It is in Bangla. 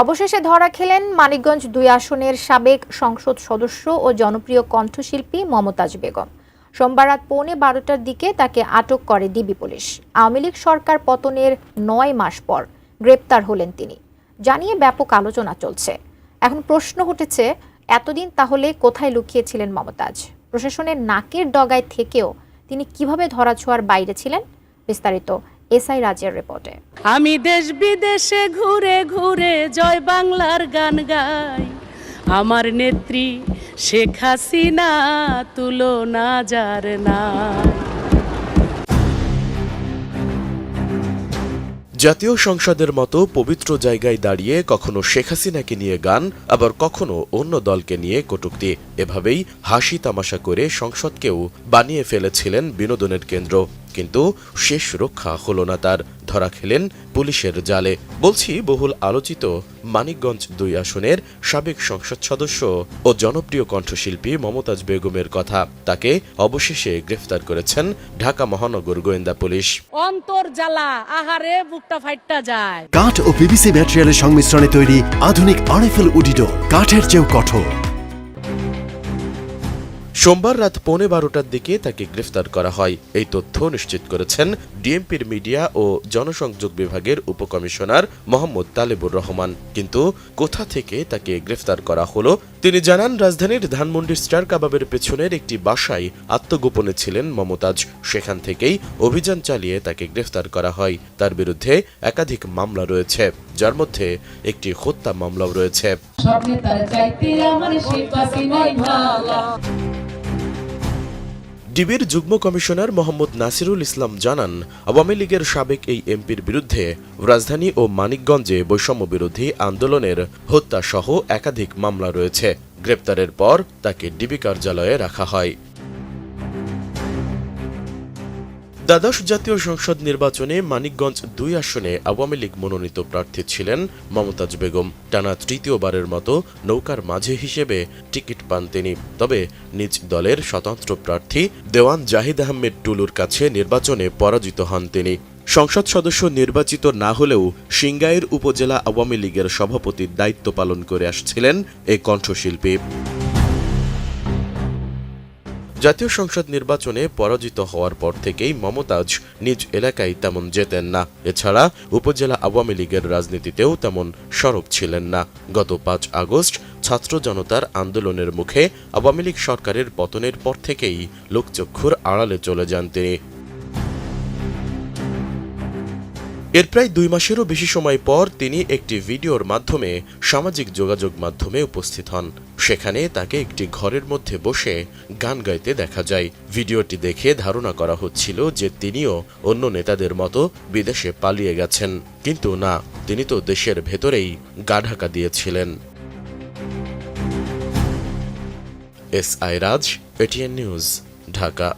অবশেষে ধরা খেলেন মানিকগঞ্জ দুই আসনের সাবেক সংসদ সদস্য ও জনপ্রিয় কণ্ঠশিল্পী মমতাজ বেগম। সোমবার রাত পৌনে বারোটার দিকে তাকে আটক করে ডিবি পুলিশ। আওয়ামী লীগ সরকার পতনের নয় মাস পর গ্রেপ্তার হলেন তিনি। জানিয়ে ব্যাপক আলোচনা চলছে। এখন প্রশ্ন উঠেছে, এতদিন তাহলে কোথায় লুকিয়েছিলেন মমতাজ? প্রশাসনের নাকের ডগায় থেকেও তিনি কীভাবে ধরাছোঁয়ার বাইরে ছিলেন? বিস্তারিত এসআই রাজের রিপোর্টে। আমি দেশ বিদেশে ঘুরে ঘুরে জয় বাংলার গান গাই। আমার নেত্রী শেখ হাসিনা তুলনা যার নাই। জাতীয় সংসদের মতো পবিত্র জায়গায় দাঁড়িয়ে কখনো শেখ হাসিনাকে নিয়ে গান আবার কখনো অন্য দলকে নিয়ে কটূক্তি। এভাবেই হাসি তামাশা করে সংসদকেও বানিয়ে ফেলেছিলেন বিনোদনের কেন্দ্র। কিন্তু শেষ রক্ষা হলো না তার। ধরা খেলেন পুলিশের জালে। বলছি বহুল আলোচিত মানিকগঞ্জ দুই আসনের সাবেক সংসদ সদস্য ও জনপ্রিয় কণ্ঠশিল্পী মমতাজ বেগমের কথা। তাকে অবশেষে গ্রেফতার করেছেন ঢাকা মহানগর গোয়েন্দা পুলিশ। অন্তর জ্বালা আহারে বুকটা ফাইটটা যায়। কাঠ ও পিভিসি ম্যাটেরিয়ালের সংমিশ্রণে তৈরি আধুনিক আরএফএল উডিডোর কাঠের চেয়েও কঠোর। সোমবার রাত পৌনে বারোটার দিকে তাকে গ্রেফতার করা হয়। এই তথ্য নিশ্চিত করেছেন ডিএমপির মিডিয়া ও জনসংযোগ বিভাগের উপকমিশনার মোহাম্মদ তালেবুর রহমান। কিন্তু কোথা থেকে তাকে গ্রেফতার করা হলো, তিনি জানান, রাজধানীর ধানমন্ডির স্টার কাবাবের পেছনের একটি বাসায় আত্মগোপনে ছিলেন মমতাজ। সেখান থেকেই অভিযান চালিয়ে তাকে গ্রেফতার করা হয়। তার বিরুদ্ধে একাধিক মামলা রয়েছে, যার মধ্যে একটি হত্যা মামলাও রয়েছে। ডিবির যুগ্ম কমিশনার মোহাম্মদ নাসিরুল ইসলাম জানান, আওয়ামী লীগের সাবেক এই এমপির বিরুদ্ধে রাজধানী ও মানিকগঞ্জে বৈষম্য বিরোধী আন্দোলনের হত্যাসহ একাধিক মামলা রয়েছে। গ্রেপ্তারের পর তাকে ডিবি কার্যালয়ে রাখা হয়। দ্বাদশ জাতীয় সংসদ নির্বাচনে মানিকগঞ্জ দুই আসনে আওয়ামী লীগ মনোনীত প্রার্থী ছিলেন মমতাজ বেগম। টানা তৃতীয়বারের মতো নৌকার মাঝে হিসেবে টিকিট পান তিনি। তবে নিজ দলের স্বতন্ত্র প্রার্থী দেওয়ান জাহিদ আহমেদ টুলুর কাছে নির্বাচনে পরাজিত হন তিনি। সংসদ সদস্য নির্বাচিত না হলেও সিংগাইর উপজেলা আওয়ামী লীগের সভাপতির দায়িত্ব পালন করে আসছিলেন এই কণ্ঠশিল্পী। জাতীয় সংসদ নির্বাচনে পরাজিত হওয়ার পর থেকেই মমতাজ নিজ এলাকায় তেমন যেতেন না। এছাড়া উপজেলা আওয়ামী লীগের রাজনীতিতেও তেমন সরব ছিলেন না। গত পাঁচ আগস্ট ছাত্র জনতার আন্দোলনের মুখে আওয়ামী লীগ সরকারের পতনের পর থেকেই লোকচক্ষুর আড়ালে চলে যান তিনি। এর প্রায় দুই মাসেরও বেশি সময় পর তিনি একটি ভিডিওর মাধ্যমে সামাজিক যোগাযোগ মাধ্যমে উপস্থিত হন। সেখানে তাকে একটি ঘরের মধ্যে বসে গান গাইতে দেখা যায়। ভিডিওটি দেখে ধারণা করা হচ্ছিল যে তিনিও অন্য নেতাদের মতো বিদেশে পালিয়ে গেছেন। কিন্তু না, তিনি তো দেশের ভেতরেই গা ঢাকা দিয়েছিলেন। S I Raj ATN news, Dhaka.